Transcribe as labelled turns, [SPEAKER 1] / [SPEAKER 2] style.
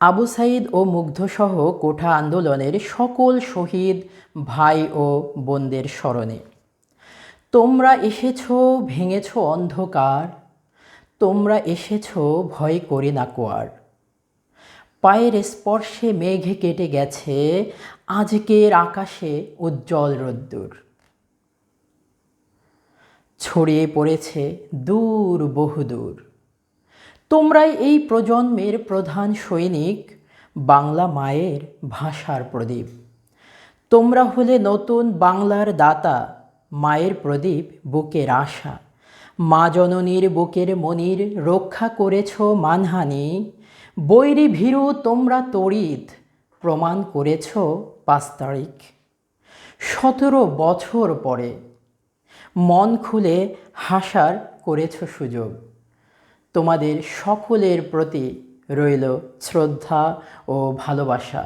[SPEAKER 1] আবু সাইদ ও মুগ্ধসহ কোঠা আন্দোলনের সকল শহীদ ভাই ও বোনদের স্মরণে। তোমরা এসেছ, ভেঙেছ অন্ধকার। তোমরা এসেছ, ভয় করে না কোয়ার। পায়ের স্পর্শে মেঘ কেটে গেছে, আজকের আকাশে উজ্জ্বল রোদ্দুর। ছড়িয়ে পড়েছে দূর বহুদূর। তোমরাই এই প্রজন্মের প্রধান সৈনিক, বাংলা মায়ের ভাষার প্রদীপ। তোমরা হলে নতুন বাংলার দাতা, মায়ের প্রদীপ বুকের আশা। মা জননীর বুকের মনির রক্ষা করেছ মানহানি। বৈরী ভীরু তোমরা তড়িৎ, প্রমাণ করেছ পাঁচ তারিখ সতেরো বছর পরে মন খুলে হাসার করেছ সুযোগ। তোমাদের সকলের প্রতি রইল শ্রদ্ধা ও ভালোবাসা।